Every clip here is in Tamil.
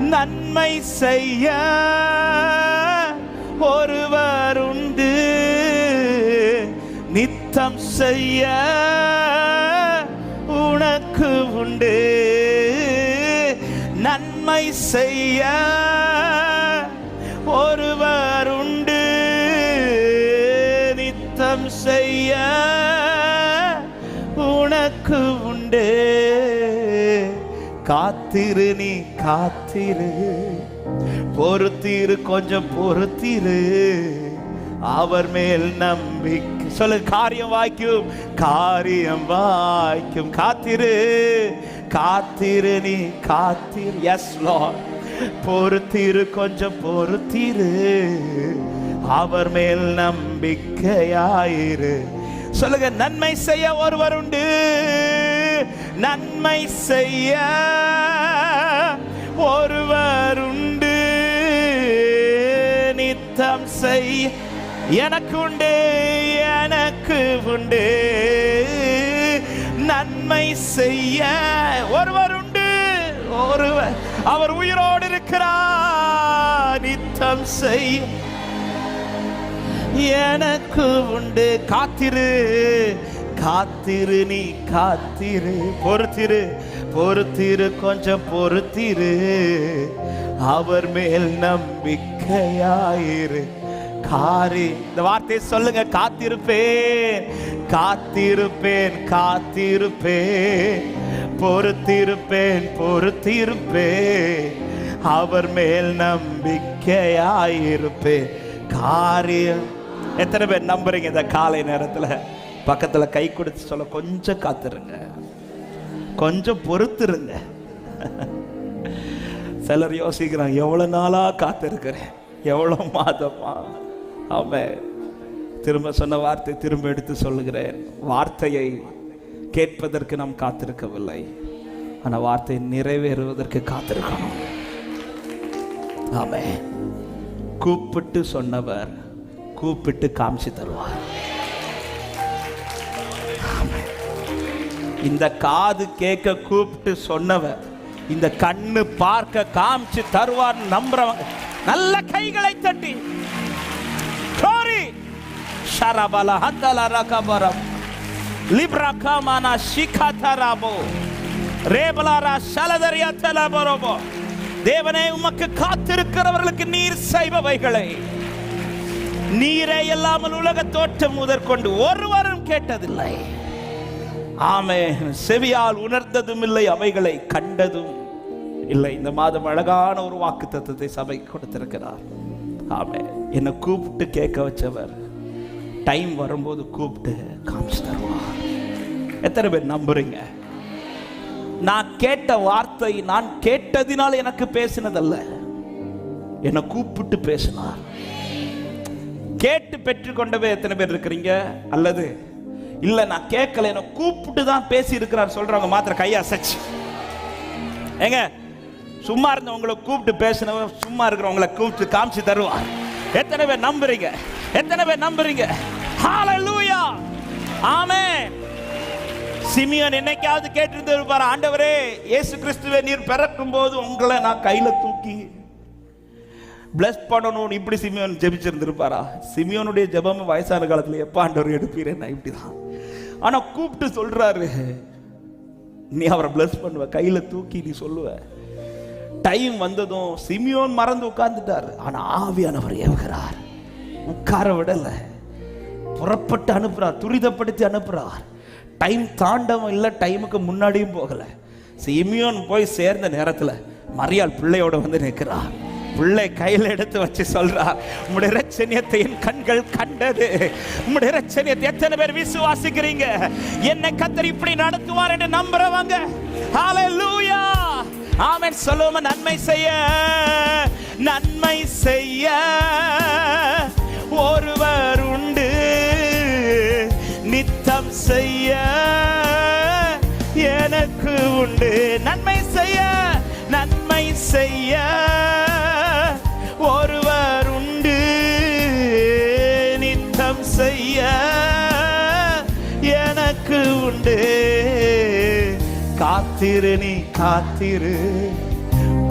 நன்மை செய்ய ஒருவர் உண்டு. நித்தம் செய்ய உனக்கு உண்டு. நன்மை செய்ய காத்திரு நீ காத்திரு. பொறுத்திரு கொஞ்சம் பொறுத்திரு. அவர் மேல் நம்பிக்கை. சொல்லு காரியம் வாய்க்கும் காரியம் வாய்க்கும். காத்திரு காத்திரு நீ காத்திரு. எஸ் லோ பொறுத்திரு கொஞ்சம் பொறுத்திரு. அவர் மேல் நம்பிக்கையாயிரு. சொல்லுங்க நன்மை செய்ய ஒருவர் உண்டு. நன்மை செய்ய ஒருவர் உண்டு நித்தம் செய்ய எனக்கு உண்டு. எனக்கு உண்டு நன்மை செய்ய ஒருவர் உண்டு ஒருவர் அவர் உயிரோடு இருக்கிறார். நித்தம் செய்ய எனக்கு உண்டு. காத்திரு. காத்திரு நீ காத்திரு. பொறுத்திரு பொறுத்திரு கொஞ்சம் பொறுத்திரு. அவர் மேல் நம்பிக்கையாயிரு. காரி இந்த வார்த்தையை சொல்லுங்க காத்திருப்பேன் காத்திருப்பேன் காத்திருப்பேன். பொறுத்திருப்பேன் பொறுத்திருப்பேன். அவர் மேல் நம்பிக்கையாயிருப்பேன். காரியம். எத்தனை பேர் நம்புறீங்க இந்த காலை நேரத்தில்? பக்கத்தில் கை கொடுத்து சொல்ல கொஞ்சம் காத்துருங்க. கொஞ்சம் பொறுத்துருங்க. சிலர் யோசிக்கிறாங்க எவ்வளோ நாளாக காத்திருக்கிறேன்? எவ்வளோ மாதமா? அவன் திரும்ப சொன்ன வார்த்தை திரும்ப எடுத்து சொல்லுகிறேன். வார்த்தையை கேட்பதற்கு நாம் காத்திருக்கவில்லை. ஆனால் வார்த்தை நிறைவேறுவதற்கு காத்திருக்கணும். ஆமே கூப்பிட்டு சொன்னவர் கூப்பிட்டு காமிச்சு தருவார். இந்த காது கேட்க கூப்பிட்டு சொன்னவ இந்த கண்ணு பார்க்க காமிச்சு தருவார் நம்புறவங்க நல்ல கைகளை தட்டி. கோரி ஷரபல ஹந்தல ரகபரம். லிப்ரகமான சிகதராபோ ரேபலாரா சலதரியா தலபரோபோ. தேவனே உமக்கு காத்திருக்கிறவர்களுக்கு நீர் செய்பவைகளை. நீரே இல்லாமல் உலக தோற்றம் முதற்கொண்டு ஒருவரும் கேட்டதில்லை. ஆமே செவியால் உணர்ந்ததும் இல்லை அவைகளை கண்டதும் இல்லை. இந்த மாதம் அழகான ஒரு வாக்கு தத்துவத்தை சபை கொடுத்திருக்கிறார். ஆமே என்னை கூப்பிட்டு கேட்க வச்சவர் டைம் வரும்போது கூப்பிட்டு காமிச்சு தருவார். எத்தனை பேர் நம்புறீங்க? நான் கேட்ட வார்த்தை நான் கேட்டதினால் எனக்கு பேசினதல்ல. என்னை கூப்பிட்டு பேசினார். கேட்டு பெற்றுக்கொண்டவே எத்தனை பேர் இருக்கிறீங்க? அல்லது இல்ல நான் கேட்கல என்னை கூப்பிட்டு தான் பேசி இருக்கிறார் சொல்றவங்க மாத்திர கையை அசைச்சு. ஏங்க சும்மா இருந்தவங்களை கூப்பிட்டு பேசினவங்க சும்மா இருக்கிறவங்களை கூப்பிட்டு காமிச்சு தருவார். எத்தனை பேர் நம்புறீங்க? எத்தனை பேர் நம்புறீங்க? ஹalleluya ஆமென் சிமியோன் என்னைக்காவது கேட்டிருந்து இருப்பார் ஆண்டவரே இயேசு கிறிஸ்துவே நீர் பிறக்கும் போது உங்களை நான் கையில தூக்கி பிளஸ் பண்ணணும்னு இப்படி சிமியோன் ஜெபிச்சிருந்திருப்பாரா? சிமியோனுடைய ஜெபம் வயசான காலத்தில் எப்ப ஆண்டவர் இப்படி இப்படிதான். ஆனா கூப்பிட்டு சொல்றாரு. நீ அவரை பிளஸ் பண்ணுவ கையில தூக்கி நீ சொல்லுவ. டைம் வந்ததும் சிமியோன் மறந்து உட்கார்ந்துட்டார். ஆனா ஆவியானவர் ஏவுகிறார். உட்கார விடல. புறப்பட்டு அனுப்புறார் துரிதப்படுத்தி அனுப்புறார். டைம் தாண்டவும் இல்லை டைமுக்கு முன்னாடியும் போகல. சிமியோன் போய் சேர்ந்த நேரத்துல மரியாள் பிள்ளையோட வந்து நிற்கிறார். பிள்ளை கையில் எடுத்து வச்சு சொல்றார் உங்களுடைய ரச்சனியத்தை என் கண்கள் கண்டது. உங்களுடைய ரச்சனியத்தை எத்தனை பேர் விசுவாசிக்கிறீங்க? என்னை கத்தர் இப்படி நடத்துவார் என்று நம்புறவங்க. ஹalleluya ஆமென். சொல்லுவோமா நன்மை செய்ய. நன்மை செய்ய. ஒருவர் உண்டு. நித்தம் செய்ய. எனக்கு உண்டு. நன்மை செய்ய. நன்மை செய்ய. ஒருவர் உண்டு. நித்தம் செய்ய எனக்கு உண்டு. காத்திரு நீ காத்திரு.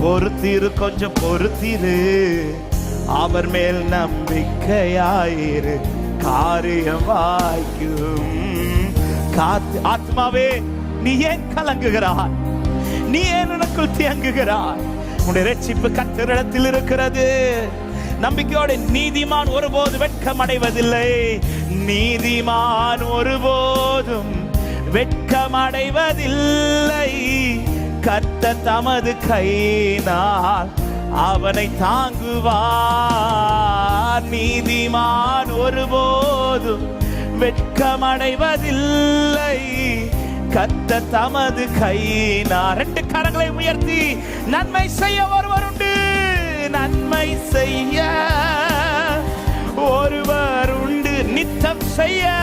பொறுத்திரு கொஞ்சம் பொறுத்திரு. அவர் மேல் நம்பிக்கையாயிரு. காரியம் வாய்க்கும். காத்து ஆத்மாவே நீ ஏன் கலங்குகிறாய்? நீ ஏன் உனக்குள் தியங்குகிறாய்? உன்னுடைய ரட்சிப்பு கத்தரிடத்தில் இருக்கிறது. நம்பிக்கையோடு நீதிமான் ஒருபோது வெட்கம் அடைவதில்லை நீதிமான் ஒருபோதும் வெட்கம் அடைவதில்லை கத்த தமது கையினால் அவனை தாங்குவார். நீதிமான் ஒருபோதும் வெட்கமடைவதில்லை. கத்த தமது கையினார் ரெண்டு கரங்களை உயர்த்தி நன்மை செய்ய ஒருவர் உண்டு. நன்மை செய்ய ஒருவர் உண்டு. நித்தம் செய்ய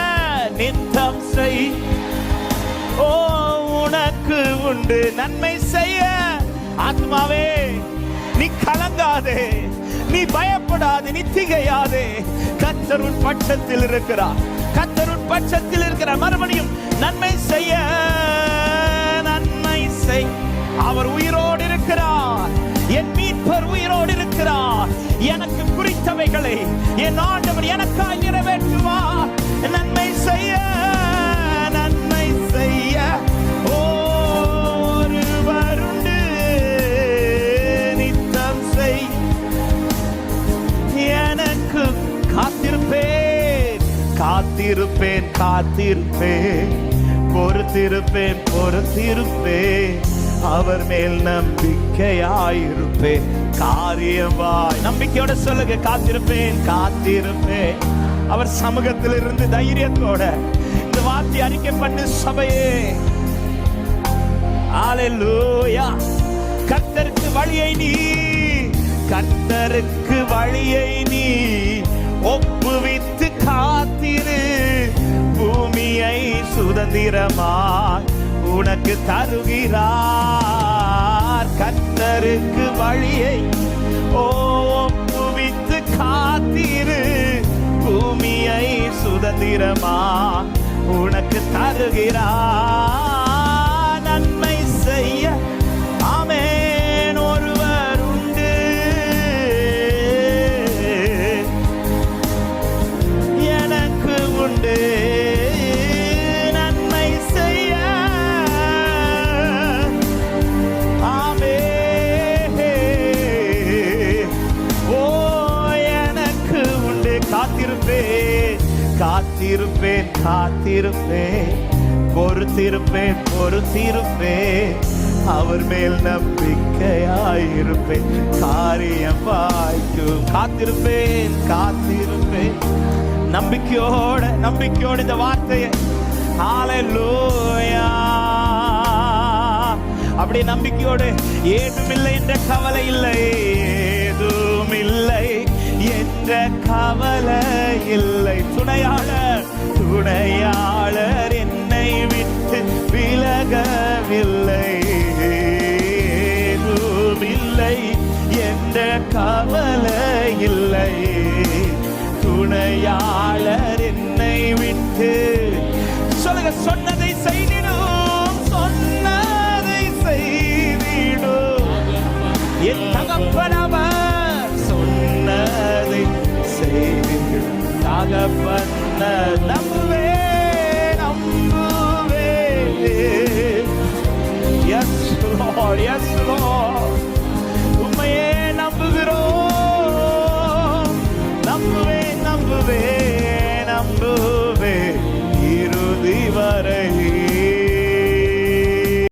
நித்தம் செய். ஓ உனக்கு உண்டு. நன்மை செய்ய. ஆத்மாவே நீ கலங்காதே. நீ பயப்படாது நீ திகையாதே. கத்தருள் பட்சத்தில் இருக்கிறார். கத்தருள் பட்சத்தில் இருக்கிறார். மறுபடியும் நன்மை செய்ய. எனக்கு குறித்தவைகளை என் ஆண்டவர் எனக்காய் நிறைவேற்றுவார் நன்மை செய்ய நன்மை செய்ய. ஒருவர் நித்தம் செய். எனக்கு காத்திருப்பேன் காத்திருப்பேன் காத்திருப்பேன். பொறுத்திருப்பேன் பொறுத்திருப்பேன். அவர் மேல் நம்பிக்கையாயிருப்பேன். காரியமாய் நம்பிக்கையோட சொல்லுங்க காத்திருப்பேன் காத்திருப்பேன். அவர் சமூகத்தில் இருந்து தைரியத்தோட இந்த வார்த்தை அறிக்கை பண்ணு சபையே. ஹalleluya கர்த்தருக்கு வழியை நீ. கர்த்தருக்கு வழியை நீ. ஒப்புவித்து காத்திரு. பூமியை சுதந்திரமாய் உனக்கு தருகிறார். கத்தருக்கு வழியை ஓப்புவித்து காத்திரு. பூமியை சுதந்திரமா உனக்கு தருகிறார். காத்திருப்பேன் காத்திருப்பேன். பொறுத்திருப்பேன் பொறுத்திருப்பேன். அவர் மேல் நம்பிக்கையாயிருப்பேன். காரியம் வாய்க்கும் காத்திருப்பேன் காத்திருப்பேன். நம்பிக்கையோட நம்பிக்கையோட இந்த வார்த்தையை ஹalleluya. அப்படி நம்பிக்கையோடு ஏதும் இல்லை என்ற கவலை இல்லை ஏதும் இல்லை என்ற கவலை இல்லை. துணையாளர் உடையாளர் என்னை விட்டு விலகவில்லை. ஏதுமில்லை என்ற கவலை இல்லை. துணையாளர் என்னை விட்டு சொல்லுங்க சொன்னதை செய்திடும் சொன்னதை செய்திடும். என் தகப்பனவர் சொன்னதை செய்திடும். தகப்பன